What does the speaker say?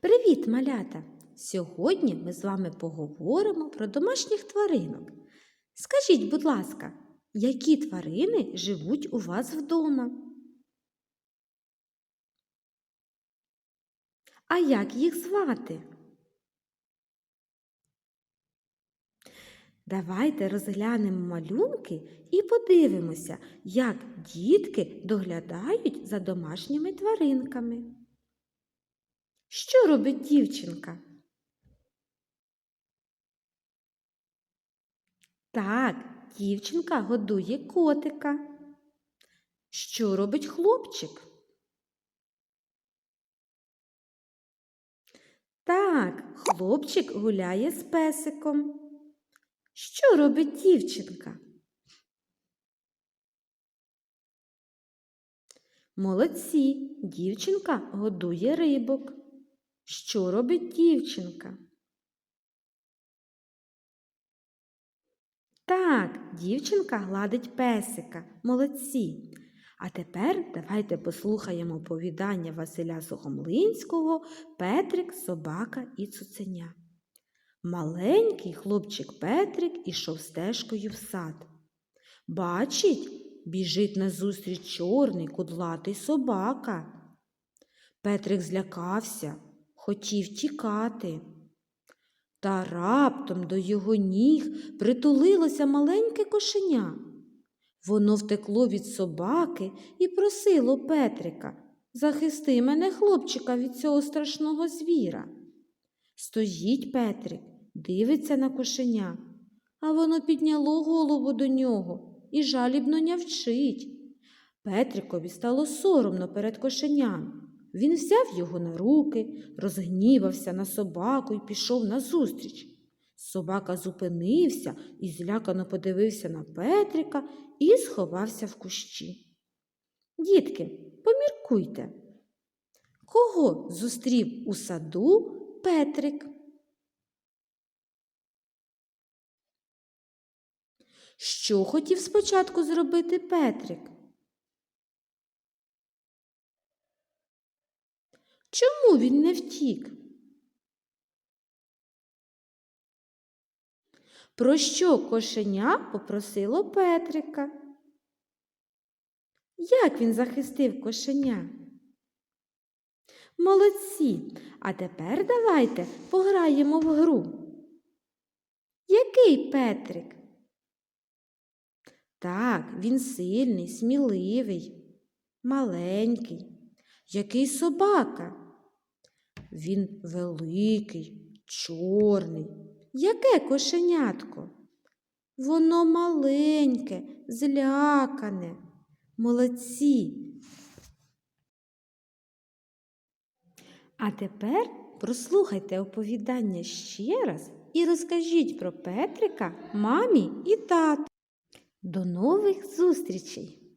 Привіт, малята! Сьогодні ми з вами поговоримо про домашніх тваринок. Скажіть, будь ласка, які тварини живуть у вас вдома? А як їх звати? Давайте розглянемо малюнки і подивимося, як дітки доглядають за домашніми тваринками. Що робить дівчинка? Так, дівчинка годує котика. Що робить хлопчик? Так, хлопчик гуляє з песиком. Що робить дівчинка? Молодці, дівчинка годує рибок. Що робить дівчинка? Так, дівчинка гладить песика. Молодці. А тепер давайте послухаємо оповідання Василя Сухомлинського Петрик, собака і цуценя. Маленький хлопчик Петрик ішов стежкою в сад. Бачить, біжить назустріч чорний кудлатий собака. Петрик злякався, хотів тікати. Та раптом до його ніг притулилося маленьке кошеня. Воно втекло від собаки і просило Петрика Захисти мене, хлопчика, від цього страшного звіра. Стоїть Петрик, дивиться на кошеня, а воно підняло голову до нього і жалібно нявчить. Петрикові стало соромно перед кошеням. Він взяв його на руки, розгнівався на собаку і пішов назустріч. Собака зупинився і злякано подивився на Петрика і сховався в кущі. Дітки, поміркуйте, кого зустрів у саду Петрик? Що хотів спочатку зробити Петрик? Чому він не втік? Про що кошеня попросило Петрика? Як він захистив кошеня? Молодці! А тепер давайте пограємо в гру. Який Петрик? Так, він сильний, сміливий, маленький. Який собака? Він великий, чорний. Яке кошенятко? Воно маленьке, злякане. Молодці. А тепер прослухайте оповідання ще раз і розкажіть про Петрика мамі і тату. До нових зустрічей!